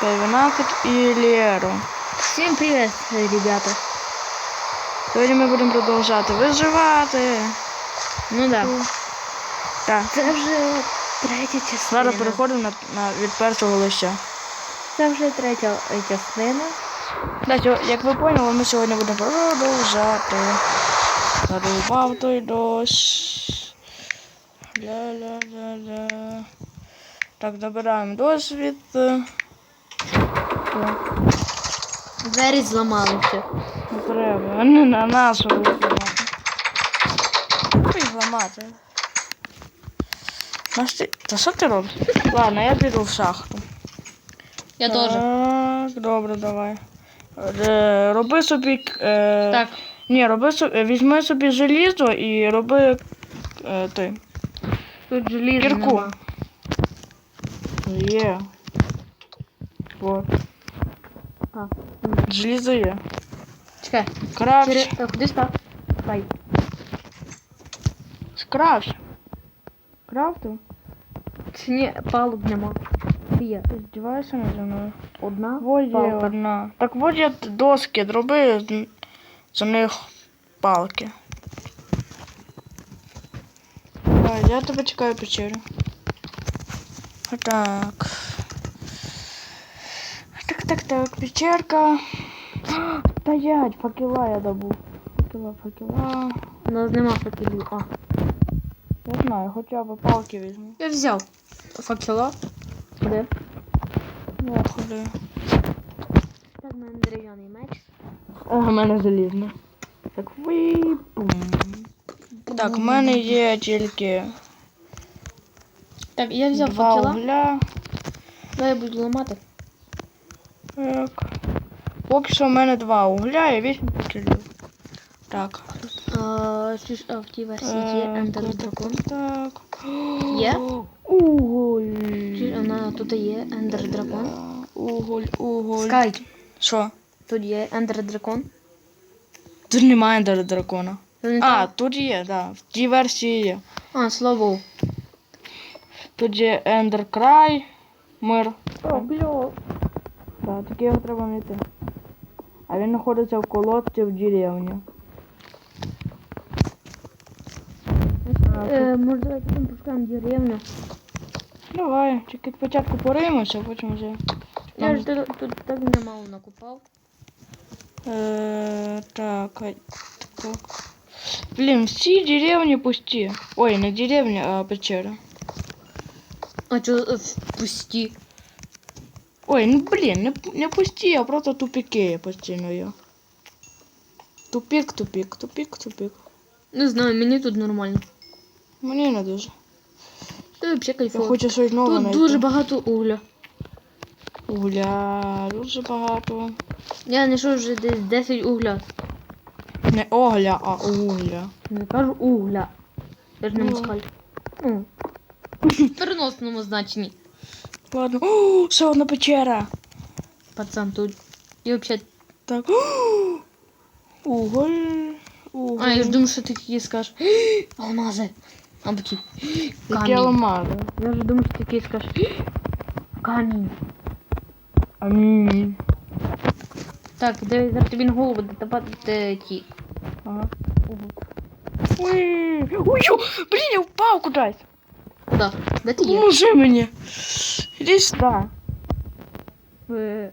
Sky12 і Лєро. Всем привет, ребята. Сьогодні ми будемо продовжати виживати. Ну да. Так. Це вже третя частина. Зараз переходимо на, на від першого лища. Це вже третя е, частина. Так, як ви поняли, ми сьогодні будемо продовжати. Задовбав той дощ. Ля-ля-ля-ля. Так, добираємо досвід. Двері зламалися. Не треба. Не на нашу зламати. Зламати. Наш ти... Та що ти робиш? Ладно, я піду в шахту. Я Так, добре, давай. Е, роби собі. Е, Так. Ні, роби собі, візьми собі желізо і роби е, той. Тут желізо Кірку. Є. Вот. А. Желізо є. Чекай. Крафт. Е, Куди став? Хай. Крафт. Крафту? Чи ні, палуб нема. Є. Ти здіваєшся наді мною? Одна Вот є палка. одна. Так от є доски, зроби з- них палки. Давай, я тебе чекаю в печері. Так. Так, так, печерка. Стоять, факела я добув. Факела, факела. У нас нема факелів. А. Я знаю, хоча б палки візьму. Я взяв. Факела. Де? Я ходи. Так, в мене дерев'яний меч. А, в мене залізно. Так, випум. Так, в мене є тільки Так, я взяв два факела. угля. Давай я буду ламати. Так. Поки що в мене два угля і вісім факелів. Так. А, в тій версії є Е, Ender так, Dragon. Так. Є? Уголь. Чи вона тут є Ender Dragon? Уголь, уголь. Скай. Що? Тут є Ender Dragon. Тут немає Ендер дракона. Він А, тут є, так. В тій версії є. а, слава Тут є Ендер Край, мир. О, бля. Так, так його треба знайти. А він знаходиться в колодці в деревні. Е, може, там пошукаємо деревню. Давай, тільки спочатку пориємося, потім вже. Я ж тут, тут так немало накупав. Е, так, а, так. Блін, всі деревні пусті. Ой, не деревні, а печера. А чо е, пусті? Ой, ну блін, не, не пусті, а просто тупіки є постійно. Тупік, тупік, тупік, тупік. Не знаю, мені тут нормально. Мені не дуже. Ти взагалі Я хочу щось нове Тут знайти. дуже багато угля. Угля, дуже багато. Я знайшов вже десь 10 угля. Не огля, а угля. Не кажу угля. Я ж не Ну. москаль. Ну. В переносному значенні. Ладно. О, ще одна печера. Пацан тут. І взагалі. Так. О, уголь. Уголь. А, я ж думаю, що ти такі скажеш. Алмази. Або ті. Які Камінь. алмази. Я вже думаю, що ти такий скажеш. Камінь. Амінь. Так, де зараз тобі на голову давати ті. Ага. Ой, ой, ё, блін, я впав кудись. Куди? Де ти є? Поможи мені. Іди сюди. В...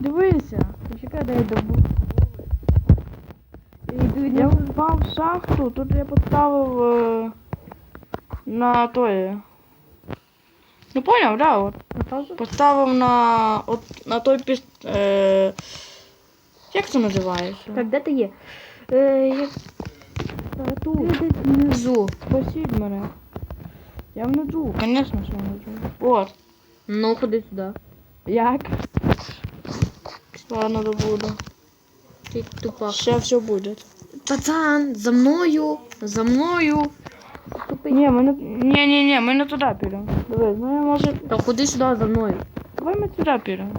Дивися. Почекай, дай добу. Я впав в шахту, тут я поставив е, на той. Ну поняв, да, от. Поставив на от, на той піс... Е, як це називається? Так, де ти є? Е, я... Тут. внизу. Спасіть мене. Я внизу, звісно, що внизу. От. Ну, ходи сюди. Як? Ладно, добуду. Ти тупак. Ще все буде. Пацан, за мною, за мною. Ні, ми не... Ні, ні, ні, ми не туди підемо. Дивись, ну я може. Та ходи сюди за мною. Давай ми туди підемо.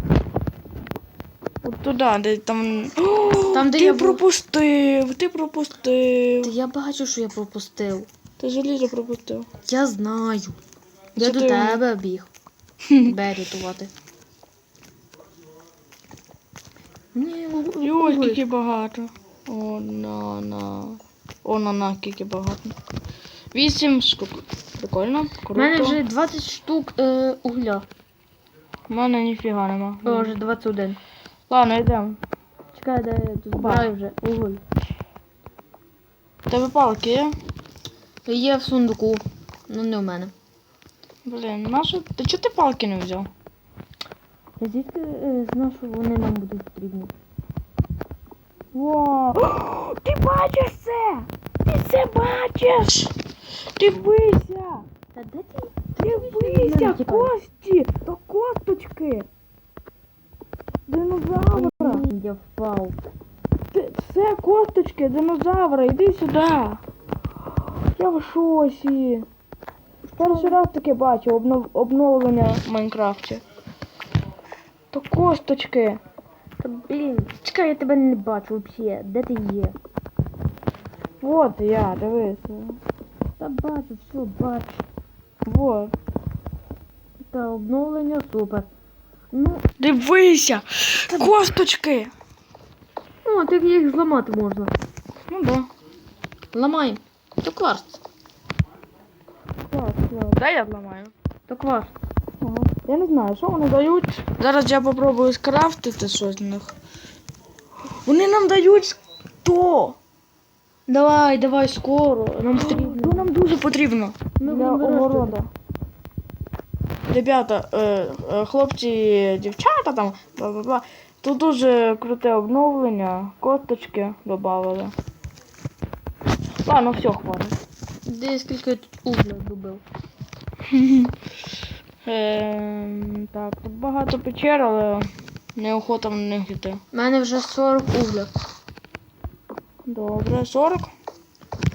От туди, де там. О, Там, де ти я пропустив, ти пропустив. Та я бачу, що я пропустив. Ти желізо пропустив. Я знаю. Я Це до ти- тебе біг. Тебе рятувати. Ні, Йой, скільки багато. О, на, на. О, на, на, скільки багато. Вісім штук. Прикольно, У мене вже 20 штук е, угля. У мене ніфіга нема. О, вже 21. Ладно, йдемо. Чекай, де я тут збираю вже уголь. У Тебе палки є? Є в сундуку. Ну не в мене. Блін, нащо? Ти чого ти палки не взяв? Я звідки е, знав, що вони нам будуть потрібні? Вау! Ти бачиш це? Ти це бачиш? Дивися! Та де ти? Дивися, кості! То косточки! Динозавра! Я впав. Це косточки динозавра, іди сюди. Я в шоці. Перший раз таке бачу обнов... обновлення в Майнкрафті. То косточки. Та блін, чекай, я тебе не бачу взагалі. Де ти є? Вот я, дивись. Та бачу, все, бачу. Вот. Та обновлення супер. Ну, Дивися! Косточки! о, так їх зламати можна. Ну да. Ламаємо. То кварц. Клас, клас. Дай я зламаю. То кварц. Ага. Я не знаю, що вони дають. Зараз я попробую скрафтити щось з них. Вони нам дають то. Давай, давай, скоро. Нам потрібно. нам дуже потрібно. Ми для огорода. Ребята, е, е, хлопці, дівчата там, бла-бла-бла. Тут дуже круте обновлення. Косточки додавали. Ладно, все, хватить. Де скільки я тут угля добив? Так, тут багато печер, але неохота в них йти. У мене вже 40 угля. Добре, 40.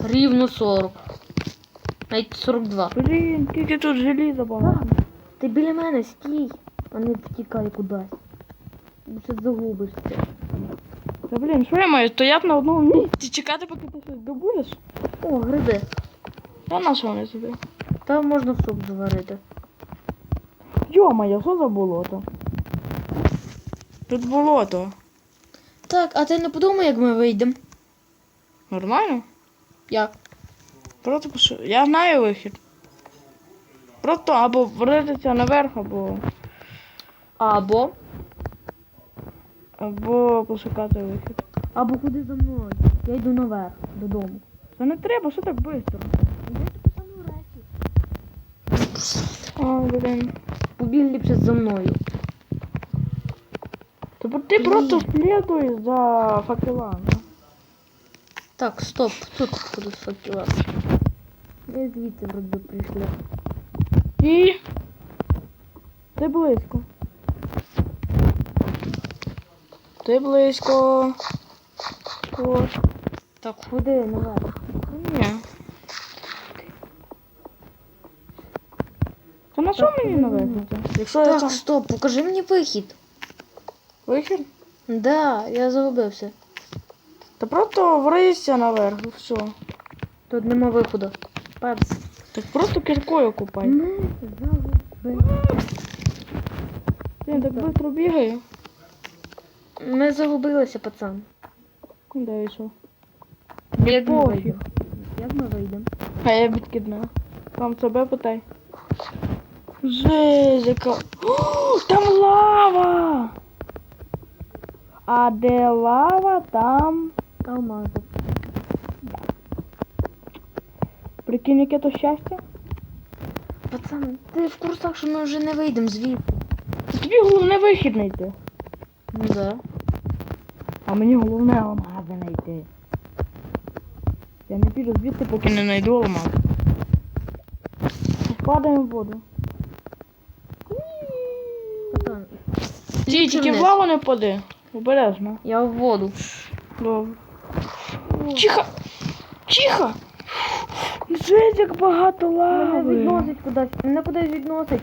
Рівно 40. Навіть 42. Блін, скільки тут желіза багато. Ти біля мене стій, а не втікай кудись. Бо ще загубишся. Та блін, що я маю стояти на одному місці, чекати, поки ти щось добудеш? О, гриби. Та на що вони сюди? Там можна суп заварити. Йо-моє, що за болото? Тут болото. Так, а ти не подумай, як ми вийдемо. Нормально? Як? Просто пош- я знаю вихід. Просто або вритися наверх, або. Або. або пошукати вихід. Або куди за мною. Я йду наверх, додому. Та не треба, що так швидко? А, блін. Побіг ліпше за мною. Тобто ти Блін. просто слідуй за факелами. Так, стоп, тут буду факела. Ми звідси вроді прийшли. І. Ти близько. Ти близько. От. Так, куди наверх? Ні. Та на що мені наведете? Якщо я Так, там стоп, покажи мені вихід. вихід, Да, я загубився. то просто врися наверх і все. Тут нема виходу. Пепс. Так просто кіркою купай. Ми загубилися. Він так швидко бігає. Ми загубилися, пацан. Куди вийшов? Як ми пофіг. вийдемо? Як ми вийдемо? А я відкидна. Там себе питай. О, там лава! А де лава, там. Алмази. Прикинь, яке то щастя. Пацан, ти в курсах, що ми вже не вийдемо звідти. Тобі головне вихід знайти. Ну да. А мені головне алмази знайти. Я не піду звідти, поки не знайду алмаз. Впадаємо в воду. Пацан, Ліпше тільки в лаву не впади. Обережно. я в воду. Добре. Тихо! Тихо! Жесть, як багато Мене відносить кудись. Мене кудись відносить.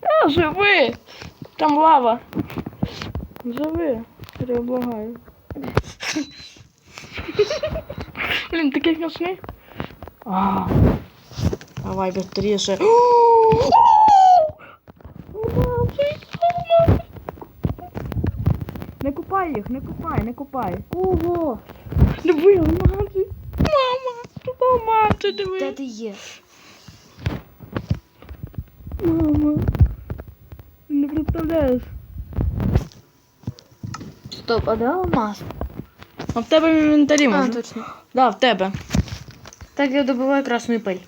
Та, живи! Там лава. Живи. Я тебе благаю. Блін, такий смішний. А. Давай быстрее. не купай. їх, не купай, Ого! Диви, алмази. Мама, тут алмази, диви. Де ти є? Мама. Не представляєш. Стоп, а де алмаз? А в тебе в інвентарі А, точно. Да, в тебе. Так я добиваю красну пиль.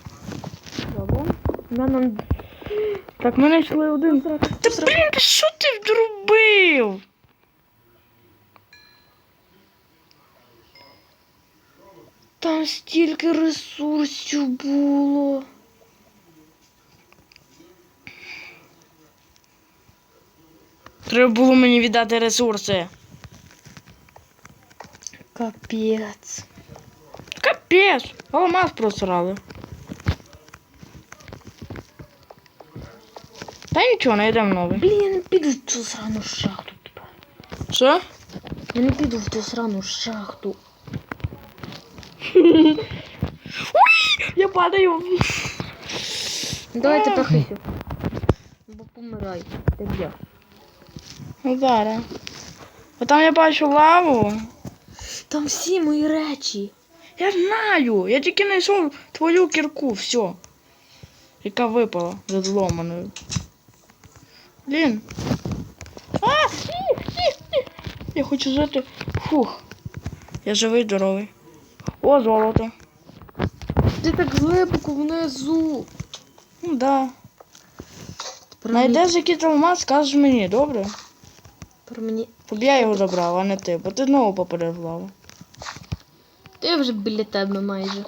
Нам Так, ми знайшли один. Та блін, що ти вдробив? Там стільки ресурсів було. Треба було мені віддати ресурси. Капець. Капець, алмаз просрали. Та нічого, знайдемо новий. Блін, я не піду в цю срану шахту тепер. Що? Я не піду в цю срану шахту. Я падаю. Давайте похисю. Бо помирай. Так я. Ну зараз. Бо там я бачу лаву. Там всі мої речі. Я знаю. Я тільки знайшов твою кірку, все. Яка випала за зломаною. Блін. А! Я хочу жити. Фух. Я живий, здоровий. О, золото. Ти так глибоко внизу. Ну да. Найдеш якийсь алмаз, скажеш мені, добре? Про мені. Щоб я його забрав, а не ти, бо ти знову попадеш в лаву. Ти вже біля тебе майже.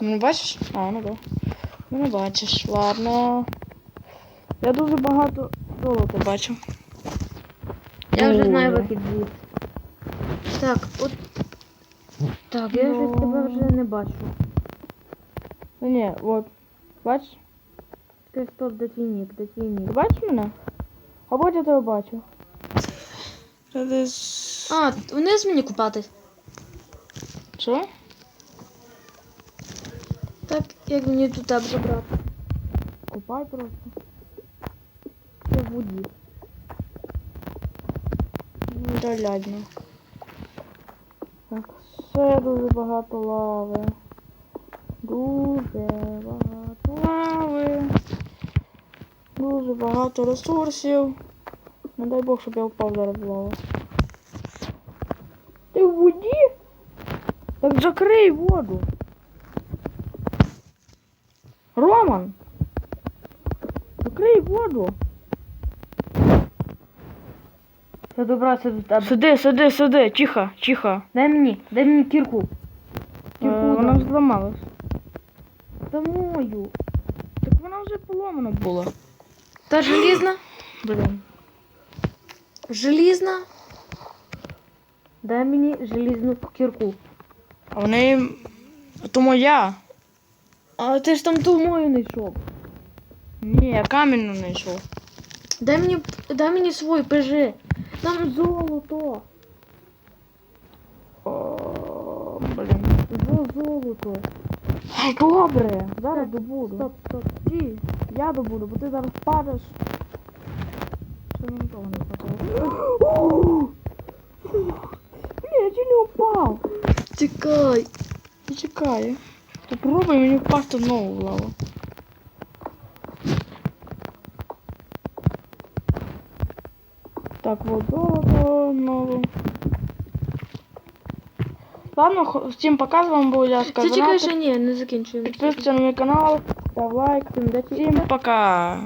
Не бачиш? А, ну да. Ну не бачиш. Ладно. Я дуже багато золота бачу. Я вже знаю вихід звідси. Так, от. Так, я Ну. вже тебе вже не бачу. Ну ні, от. Бачиш? Ти стоп, твій нік, де Ти бачиш мене? Або я тебе бачу. А, вниз мені купатись. Що? Так, як мені тут тебе забрати? Купай просто. Воді. Ну, да лядно. Так, все дуже багато лави. Дуже багато лави. Дуже багато ресурсів. Не дай Бог, щоб я впав зараз в лаву. Ти в воді? Так закрий воду. Роман! Закрий воду. Я добрався до тебе. Сиди, сиди, сиди, тихо, тихо. Дай мені, дай мені кірку. Е, Кірку вона дай. зламалась. Та мою. Так вона вже поломана була. Та желізна? Блін. Желізна? Дай мені желізну кірку. А в неї. То моя. А ти ж там ту мою не йшов. Ні, я камінну не йшов. Дай мені, дай мені свою, пижи. Там золото. О, блін. Зо золото. Добре, зараз добуду. Стоп, стоп. Ті, я добуду, бо ти зараз падаєш. Що мені нічого не хватило. Ні, я чи не впав. Тікай. Не чекай. Попробуй мені впасти в лаву. Так, вот золото знову. Ладно, хо- всім пока, з вами був я Ти чекай, ще ні, не закінчуємо. Підписуйся на мій канал, став лайк. Всім удачі. Всім пока.